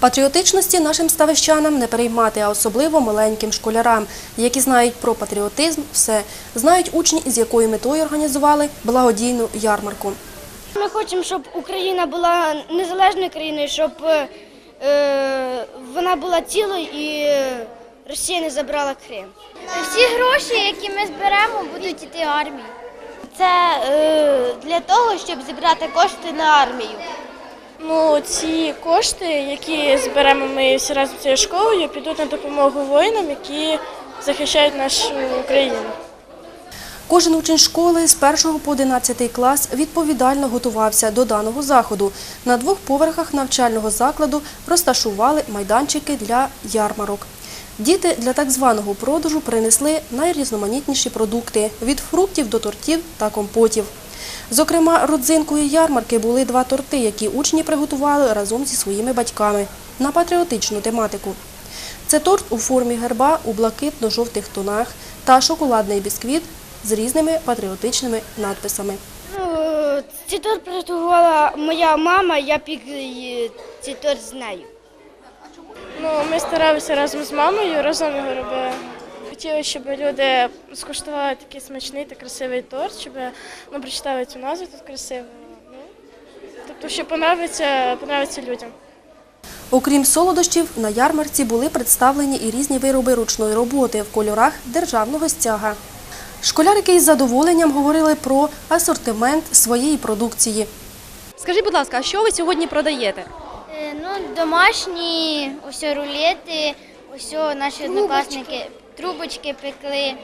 Патріотичності нашим ставищанам не переймати, а особливо маленьким школярам, які знають про патріотизм все, знають учні, з якою метою організували благодійну ярмарку. Ми хочемо, щоб Україна була незалежною країною, щоб е, е, вона була цілою і Росія не забрала Крим. Всі гроші, які ми зберемо, будуть йти армії. Це е, для того, щоб зібрати кошти на армію. Ну, ці кошти, які зберемо ми всі разом цією школою, підуть на допомогу воїнам, які захищають нашу Україну. Кожен учень школи з 1 по 11 клас відповідально готувався до даного заходу. На двох поверхах навчального закладу розташували майданчики для ярмарок. Діти для так званого продажу принесли найрізноманітніші продукти – від фруктів до тортів та компотів. Зокрема, родзинкою ярмарки були два торти, які учні приготували разом зі своїми батьками на патріотичну тематику. Це торт у формі герба у блакитно-жовтих тонах та шоколадний бісквіт з різними патріотичними надписами. Ну, цей торт приготувала моя мама, я пік е, цей торт з нею. Ну, ми старалися разом з мамою, разом його робили. Хотіли, щоб люди скуштували такий смачний та красивий торт, щоб ну, прочитали цю назву тут красиво. Ну, тобто, що понравиться, понравиться людям. Окрім солодощів, на ярмарці були представлені і різні вироби ручної роботи в кольорах державного стяга. Школярики із задоволенням говорили про асортимент своєї продукції. Скажіть, будь ласка, а що ви сьогодні продаєте? Е, Ну, домашні, ось рулети, ось наші однокласники трубочки пекли.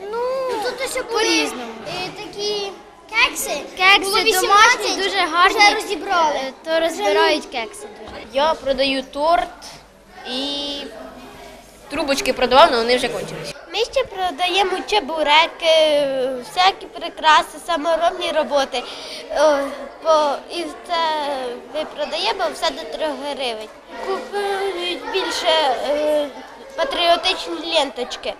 Ну, тут ось по-різному. Такі кекси, кекси домашні, дуже гарні. Вже розібрали. То розбирають кекси дуже. Я продаю торт і трубочки продавав, але вони вже кончились. Ми ще продаємо чебуреки, всякі прикраси, саморобні роботи. О, по- І це ми продаємо все до трьох гривень. Купують більше е, патріотичні ленточки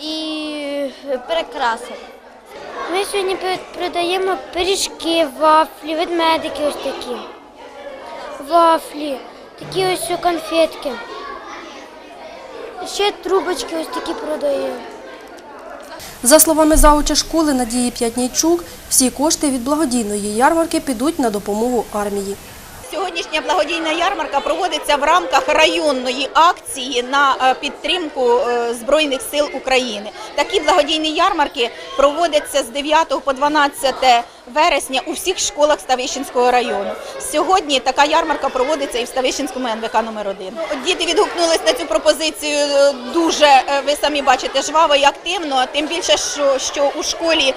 і прикраси. Ми сьогодні продаємо пиріжки, вафлі, ведмедики ось такі. Вафлі, такі ось конфетки. Ще трубочки ось такі продаємо. За словами зауча школи Надії П'ятнійчук, всі кошти від благодійної ярмарки підуть на допомогу армії. Сьогоднішня благодійна ярмарка проводиться в рамках районної акції на е, підтримку е, Збройних сил України. Такі благодійні ярмарки проводяться з 9 по 12 вересня у всіх школах Ставищенського району. Сьогодні така ярмарка проводиться і в Ставищенському НВК номер 1 Діти відгукнулись на цю пропозицію е, дуже, ви самі бачите, жваво і активно. Тим більше, що, що у школі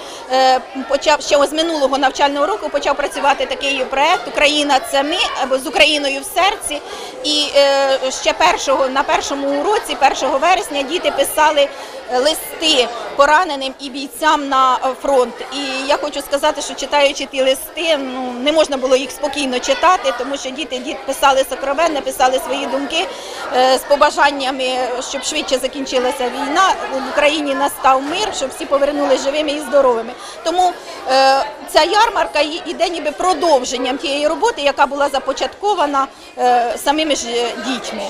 почав ще з минулого навчального року почав працювати такий проект Україна це ми або з Україною в серці. І е, ще першого на першому уроці, 1 вересня, діти писали е, листи пораненим і бійцям на фронт. І я хочу сказати, що читаючи ті листи, ну не можна було їх спокійно читати, тому що діти діти писали сокровенне, писали свої думки е, з побажаннями, щоб швидше закінчилася війна. В Україні настав мир, щоб всі повернулися живими і здоровими. Тому ця ярмарка йде ніби продовженням тієї роботи, яка була започаткована е, самими ж дітьми.